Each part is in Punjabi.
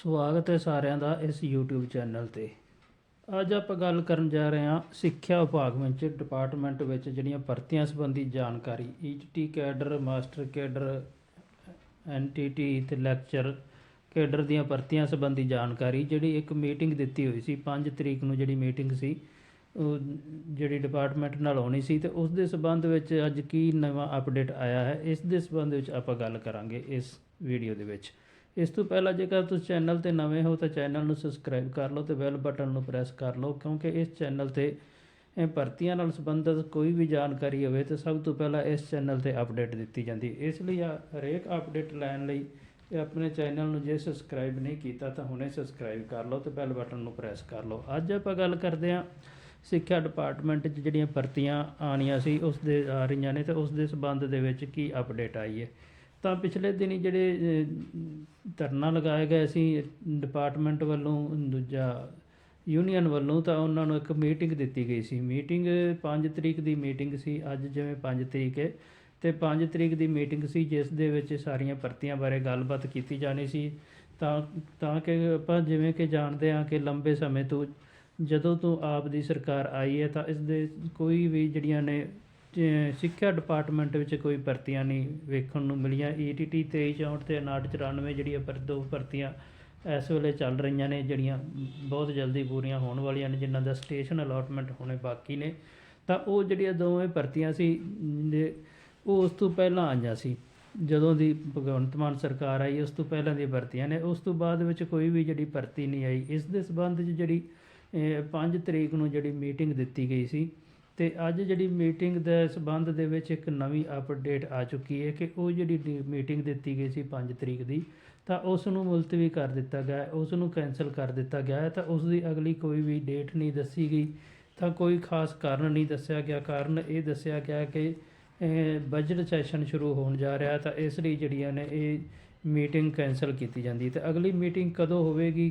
ਸਵਾਗਤ ਹੈ ਸਾਰਿਆਂ ਦਾ ਇਸ YouTube ਚੈਨਲ ਤੇ। ਅੱਜ ਆਪਾਂ ਗੱਲ ਕਰਨ ਜਾ ਰਹੇ ਹਾਂ ਸਿੱਖਿਆ ਵਿਭਾਗ ਵਿੱਚ ਡਿਪਾਰਟਮੈਂਟ ਵਿੱਚ ਜਿਹੜੀਆਂ ਭਰਤੀਆਂ ਸੰਬੰਧੀ ਜਾਣਕਾਰੀ ET cadre, master cadre NTT ਤੇ ਲੈਕਚਰ ਕੈਡਰ ਦੀਆਂ ਭਰਤੀਆਂ ਸੰਬੰਧੀ ਜਾਣਕਾਰੀ, ਜਿਹੜੀ ਇੱਕ ਮੀਟਿੰਗ ਦਿੱਤੀ ਹੋਈ ਸੀ 5 ਤਰੀਕ ਨੂੰ ਜਿਹੜੀ ਮੀਟਿੰਗ ਸੀ, ਉਹ ਜਿਹੜੀ ਡਿਪਾਰਟਮੈਂਟ ਨਾਲ ਹੋਣੀ ਸੀ ਤੇ ਉਸ ਦੇ ਸਬੰਧ ਵਿੱਚ ਅੱਜ ਕੀ ਨਵਾਂ ਅਪਡੇਟ ਆਇਆ ਹੈ, ਇਸ ਦੇ ਸਬੰਧ ਵਿੱਚ ਆਪਾਂ ਗੱਲ ਕਰਾਂਗੇ ਇਸ ਵੀਡੀਓ ਦੇ ਵਿੱਚ। ਇਸ ਤੋਂ ਪਹਿਲਾਂ ਜੇਕਰ ਤੁਸੀਂ ਚੈਨਲ ਤੇ ਨਵੇਂ ਹੋ ਤਾਂ ਚੈਨਲ ਨੂੰ ਸਬਸਕ੍ਰਾਈਬ ਕਰ ਲਓ ਤੇ ਬੈਲ ਬਟਨ ਨੂੰ ਪ੍ਰੈਸ ਕਰ ਲਓ, ਕਿਉਂਕਿ ਇਸ ਚੈਨਲ ਤੇ ਇਹ ਭਰਤੀਆਂ ਨਾਲ ਸੰਬੰਧਿਤ ਕੋਈ ਵੀ ਜਾਣਕਾਰੀ ਹੋਵੇ ਤਾਂ ਸਭ ਤੋਂ ਪਹਿਲਾਂ ਇਸ ਚੈਨਲ ਤੇ ਅਪਡੇਟ ਦਿੱਤੀ ਜਾਂਦੀ। ਹੈ ਇਸ ਲਈ ਆ ਹਰੇਕ ਅਪਡੇਟ ਲੈਣ ਲਈ ਆਪਣੇ ਚੈਨਲ ਨੂੰ ਜੇ ਸਬਸਕ੍ਰਾਈਬ ਨਹੀਂ ਕੀਤਾ ਤਾਂ ਹੁਣੇ ਸਬਸਕ੍ਰਾਈਬ ਕਰ ਲਓ ਤੇ ਬੈਲ ਬਟਨ ਨੂੰ ਪ੍ਰੈਸ ਕਰ ਲਓ। ਅੱਜ ਆਪਾਂ ਗੱਲ ਕਰਦੇ ਹਾਂ ਸਿੱਖਿਆ ਡਿਪਾਰਟਮੈਂਟ 'ਚ ਜਿਹੜੀਆਂ ਭਰਤੀਆਂ ਆਣੀਆਂ ਸੀ ਉਸ ਦੇ ਆ ਰਹੀਆਂ ਨੇ ਤੇ ਉਸ ਦੇ ਸਬੰਧ ਦੇ ਵਿੱਚ ਕੀ ਅਪਡੇਟ ਆਈ ਹੈ। ਤਾਂ ਪਿਛਲੇ ਦਿਨੀ ਜਿਹੜੇ ਧਰਨਾ ਲਗਾਇਆ ਗਿਆ ਸੀ, ਡਿਪਾਰਟਮੈਂਟ ਵੱਲੋਂ, ਦੂਜਾ ਯੂਨੀਅਨ ਵੱਲੋਂ, ਤਾਂ ਉਹਨਾਂ ਨੂੰ ਇੱਕ ਮੀਟਿੰਗ ਦਿੱਤੀ ਗਈ ਸੀ। ਮੀਟਿੰਗ 5 ਤਰੀਕ ਦੀ ਮੀਟਿੰਗ ਸੀ, ਅੱਜ ਜਿਵੇਂ 5 ਤਰੀਕ ਹੈ, ਤੇ 5 ਤਰੀਕ ਦੀ ਮੀਟਿੰਗ ਸੀ, ਜਿਸ ਦੇ ਵਿੱਚ ਸਾਰੀਆਂ ਭਰਤੀਆਂ ਬਾਰੇ ਗੱਲਬਾਤ ਕੀਤੀ ਜਾਣੀ ਸੀ। ਤਾਂ ਤਾਂ ਕਿ ਆਪਾਂ ਜਿਵੇਂ ਕਿ ਜਾਣਦੇ ਹਾਂ ਕਿ ਲੰਬੇ ਸਮੇਂ ਤੋਂ ਜਦੋਂ ਤੋਂ ਆਪ ਦੀ ਸਰਕਾਰ ਆਈ ਹੈ, ਤਾਂ ਇਸ ਦੇ ਕੋਈ ਵੀ ਜਿਹੜੀਆਂ ਨੇ ਸਿੱਖਿਆ ਡਿਪਾਰਟਮੈਂਟ ਵਿੱਚ ਕੋਈ ਭਰਤੀਆਂ ਨਹੀਂ ਵੇਖਣ ਨੂੰ ਮਿਲੀਆਂ। E ਈਟੀਟੀ 2364 ਤੇ 5994 ਜਿਹੜੀਆਂ ਪਰ ਦੋ ਭਰਤੀਆਂ ਇਸ ਵੇਲੇ ਚੱਲ ਰਹੀਆਂ ਨੇ, ਜਿਹੜੀਆਂ ਬਹੁਤ ਜਲਦੀ ਪੂਰੀਆਂ ਹੋਣ ਵਾਲੀਆਂ ਨੇ, ਜਿਨ੍ਹਾਂ ਦਾ ਸਟੇਸ਼ਨ ਅਲਾਟਮੈਂਟ ਹੋਣੇ ਬਾਕੀ ਨੇ। ਤਾਂ ਉਹ ਜਿਹੜੀਆਂ ਦੋਵੇਂ ਭਰਤੀਆਂ ਸੀ ਜੇ ਉਹ ਉਸ ਤੋਂ ਪਹਿਲਾਂ ਆਈਆਂ ਸੀ। ਜਦੋਂ ਦੀ ਭਗਵੰਤ ਮਾਨ ਸਰਕਾਰ ਆਈ, ਉਸ ਤੋਂ ਪਹਿਲਾਂ ਦੀਆਂ ਭਰਤੀਆਂ ਨੇ। ਉਸ ਤੋਂ ਬਾਅਦ ਵਿੱਚ ਕੋਈ ਵੀ ਜਿਹੜੀ ਭਰਤੀ ਨਹੀਂ ਆਈ। ਇਸ ਦੇ ਸਬੰਧ 'ਚ ਜਿਹੜੀ 5 ਤਰੀਕ ਨੂੰ ਜਿਹੜੀ ਮੀਟਿੰਗ ਦਿੱਤੀ ਗਈ ਸੀ ਤੇ ਅੱਜ ਜਿਹੜੀ ਮੀਟਿੰਗ ਦੇ ਸਬੰਧ ਦੇ ਵਿੱਚ ਇੱਕ ਨਵੀਂ ਅਪਡੇਟ ਆ ਚੁੱਕੀ ਹੈ ਕਿ ਉਹ ਜਿਹੜੀ ਮੀਟਿੰਗ ਦਿੱਤੀ ਗਈ ਸੀ 5 ਤਰੀਕ ਦੀ ਤਾਂ ਉਸ ਨੂੰ ਮੁਲਤਵੀ ਕਰ ਦਿੱਤਾ ਗਿਆ ਹੈ, ਉਸ ਨੂੰ ਕੈਨਸਲ ਕਰ ਦਿੱਤਾ ਗਿਆ ਹੈ ਤਾਂ ਉਸ ਦੀ ਅਗਲੀ ਕੋਈ ਵੀ ਡੇਟ ਨਹੀਂ ਦੱਸੀ ਗਈ ਤਾਂ ਕੋਈ ਖਾਸ ਕਾਰਨ ਨਹੀਂ ਦੱਸਿਆ ਗਿਆ। ਕਾਰਨ ਇਹ ਦੱਸਿਆ ਗਿਆ ਕਿ ਬਜਟ ਸੈਸ਼ਨ ਸ਼ੁਰੂ ਹੋਣ ਜਾ ਰਿਹਾ ਤਾਂ ਇਸ ਲਈ ਜਿਹੜੀਆਂ ਨੇ ਇਹ ਮੀਟਿੰਗ ਕੈਨਸਲ ਕੀਤੀ ਜਾਂਦੀ ਹੈ। ਤੇ ਅਗਲੀ ਮੀਟਿੰਗ ਕਦੋਂ ਹੋਵੇਗੀ?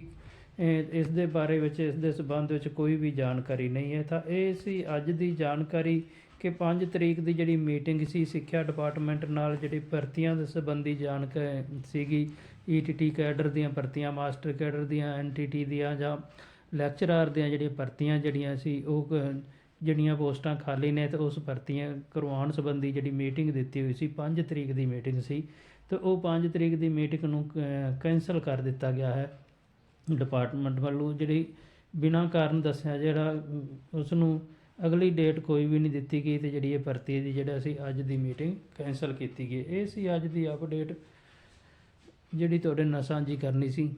ਇਸ ਦੇ ਬਾਰੇ ਵਿੱਚ ਇਸ ਦੇ ਸਬੰਧ ਵਿੱਚ ਕੋਈ ਵੀ ਜਾਣਕਾਰੀ ਨਹੀਂ ਹੈ। ਤਾਂ ਇਹ ਸੀ ਅੱਜ ਦੀ ਜਾਣਕਾਰੀ ਕਿ 5 ਤਰੀਕ ਦੀ ਜਿਹੜੀ ਮੀਟਿੰਗ ਸੀ, ਸਿੱਖਿਆ ਡਿਪਾਰਟਮੈਂਟ ਨਾਲ ਜਿਹੜੀ ਭਰਤੀਆਂ ਦੇ ਸੰਬੰਧੀ ਜਾਣਕਾਰੀ ਸੀਗੀ ਈਟੀਟੀ ਕੈਡਰ ਦੀਆਂ ਭਰਤੀਆਂ, ਮਾਸਟਰ ਕੈਡਰ ਦੀਆਂ ਐਨਟੀਟੀ ਦੀਆਂ ਜਾਂ ਲੈਕਚਰਰ ਦੀਆਂ ਜਿਹੜੀਆਂ ਭਰਤੀਆਂ ਜਿਹੜੀਆਂ ਸੀ, ਉਹ ਕ- ਜਿਹੜੀਆਂ ਪੋਸਟਾਂ ਖਾਲੀ ਨੇ ਤੇ ਉਸ ਭਰਤੀਆਂ ਕਰਵਾਉਣ ਸੰਬੰਧੀ ਜਿਹੜੀ ਮੀਟਿੰਗ ਦਿੱਤੀ ਹੋਈ ਸੀ 5 ਤਰੀਕ ਦੀ ਮੀਟਿੰਗ ਸੀ। ਤੇ ਉਹ 5 ਤਰੀਕ ਦੀ ਮੀਟਿੰਗ ਨੂੰ ਕੈਨਸਲ ਕਰ ਦਿੱਤਾ ਗਿਆ ਹੈ। ਡਿਪਾਰਟਮੈਂਟ ਵੱਲੋਂ ਜਿਹੜੀ ਬਿਨਾਂ ਕਾਰਨ ਦੱਸਿਆ ਜਿਹੜਾ ਅਮ, ਉਸ ਨੂੰ ਅਗਲੀ ਡੇਟ ਕੋਈ ਵੀ ਨਹੀਂ ਦਿੱਤੀ ਗਈ ਤੇ ਜਿਹੜੀ ਇਹ ਭਰਤੀ ਦੀ ਜਿਹੜਾ ਸੀ ਅੱਜ ਦੀ ਮੀਟਿੰਗ ਕੈਨਸਲ ਕੀਤੀ ਗਈ। ਇਹ ਸੀ ਅੱਜ ਦੀ ਅਪਡੇਟ ਜਿਹੜੀ ਤੁਹਾਡੇ ਨਾਲ ਸਾਂਝੀ ਕਰਨੀ ਸੀ।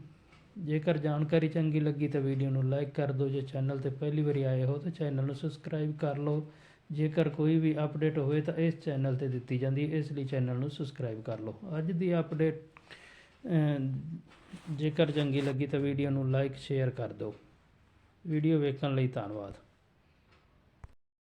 ਜੇਕਰ ਜਾਣਕਾਰੀ ਚੰਗੀ ਲੱਗੀ ਤਾਂ ਵੀਡੀਓ ਨੂੰ ਲਾਈਕ ਕਰ ਦਿਓ ਜੇ ਚੈਨਲ ਤੇ ਪਹਿਲੀ ਵਾਰੀ ਆਏ ਹੋ ਤਾਂ ਚੈਨਲ ਨੂੰ ਸਬਸਕ੍ਰਾਈਬ ਕਰ ਲਓ। ਜੇਕਰ ਕੋਈ ਵੀ ਅਪਡੇਟ ਹੋਵੇ ਤਾਂ ਇਸ ਚੈਨਲ ਤੇ ਦਿੱਤੀ ਜਾਂਦੀ ਹੈ ਇਸ ਲਈ ਚੈਨਲ ਨੂੰ ਸਬਸਕ੍ਰਾਈਬ ਕਰ ਲਓ। ਅੱਜ ਦੀ ਅਪਡੇਟ ਜੇਕਰ ਚੰਗੀ ਲੱਗੀ ਤਾਂ ਵੀਡੀਓ ਨੂੰ ਲਾਈਕ ਸ਼ੇਅਰ ਕਰ ਦਿਓ। ਵੀਡੀਓ ਵੇਖਣ ਲਈ ਧੰਨਵਾਦ।